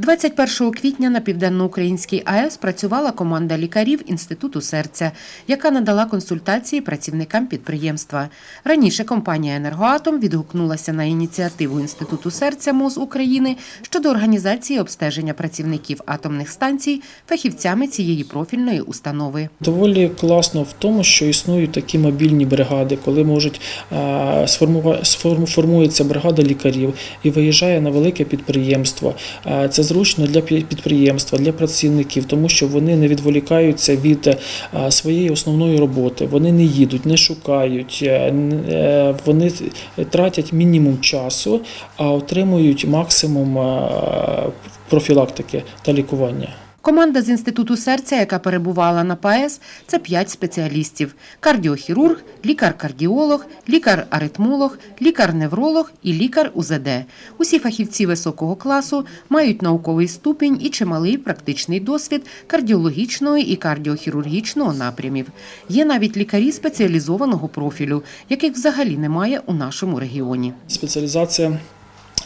21 квітня на південноукраїнській АЕС працювала команда лікарів Інституту серця, яка надала консультації працівникам підприємства. Раніше компанія Енергоатом відгукнулася на ініціативу Інституту серця МОЗ України щодо організації обстеження працівників атомних станцій фахівцями цієї профільної установи. Доволі класно в тому, що існують такі мобільні бригади, коли можуть е, сформува- формується бригада лікарів і виїжджає на велике підприємство. Це зручно для підприємства, для працівників, тому що вони не відволікаються від е, своєї основної роботи. Вони не їдуть, не шукають, е, е, вони тратять мінімум часу, а отримують максимум профілактики та лікування. Команда з інституту серця, яка перебувала на ПАЕС, це п'ять спеціалістів: кардіохірург, лікар-кардіолог, лікар-аритмолог, лікар-невролог і лікар УЗД. Усі фахівці високого класу мають науковий ступінь і чималий практичний досвід кардіологічного і кардіохірургічного напрямів. Є навіть лікарі спеціалізованого профілю, яких взагалі немає у нашому регіоні. Спеціалізація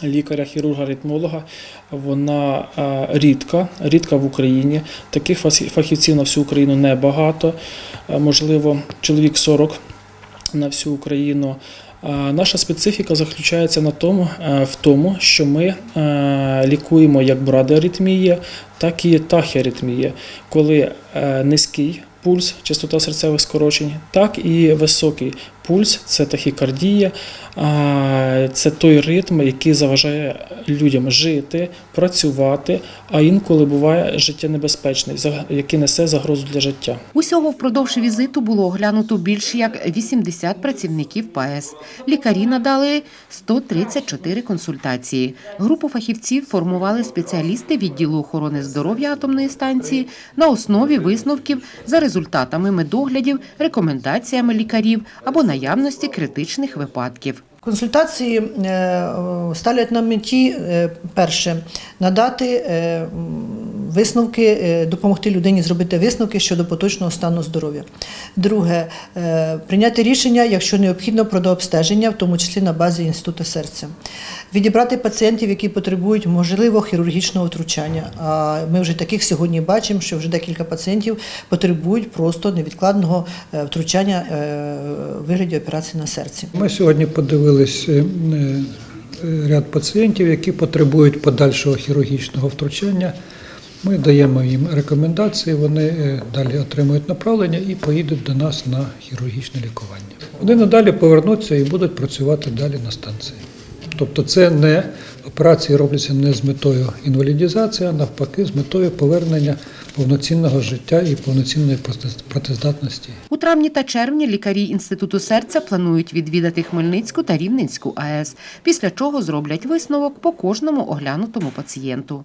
лікаря, хірурга, ритмолога вона е, рідка, рідка в Україні. Таких фахівців на всю Україну небагато, Е, можливо, чоловік 40 на всю Україну. Е, Наша специфіка заключається на тому, в тому, що ми лікуємо як брадіаритмії, так і тахіаритмії, коли низький пульс, частота серцевих скорочень, так і високий пульс це тахікардія, це той ритм, який заважає людям жити, працювати, а інколи буває життєнебезпечний, за- який несе загрозу для життя. Усього впродовж візиту було оглянуто більше як 80 працівників ПАЕС. Лікарі надали 134 консультації. Групу фахівців формували спеціалісти відділу охорони здоров'я атомної станції на основі висновків за результатами медоглядів, рекомендаціями лікарів або наявності критичних випадків. Консультації е, ставлять на меті е, перше надати е, висновки, е, допомогти людині зробити висновки щодо поточного стану здоров'я. Друге, е, прийняти рішення, якщо необхідно, про дообстеження, в тому числі на базі інституту серця. Відібрати пацієнтів, які потребують можливо хірургічного втручання. А ми вже таких сьогодні бачимо, що вже декілька пацієнтів потребують просто невідкладного е, втручання в вигляді операції на серці. Ми сьогодні подивились е, ряд пацієнтів, які потребують подальшого хірургічного втручання. Ми даємо їм рекомендації, вони е, далі отримують направлення і поїдуть до нас на хірургічне лікування. Вони надалі повернуться і будуть працювати далі на станції. Тобто це не операції робляться не з метою інвалідізації, а навпаки, з метою повернення повноцінного життя і повноцінної працездатності. У травні та червні лікарі інституту серця планують відвідати Хмельницьку та Рівненську АЕС, після чого зроблять висновок по кожному оглянутому пацієнту.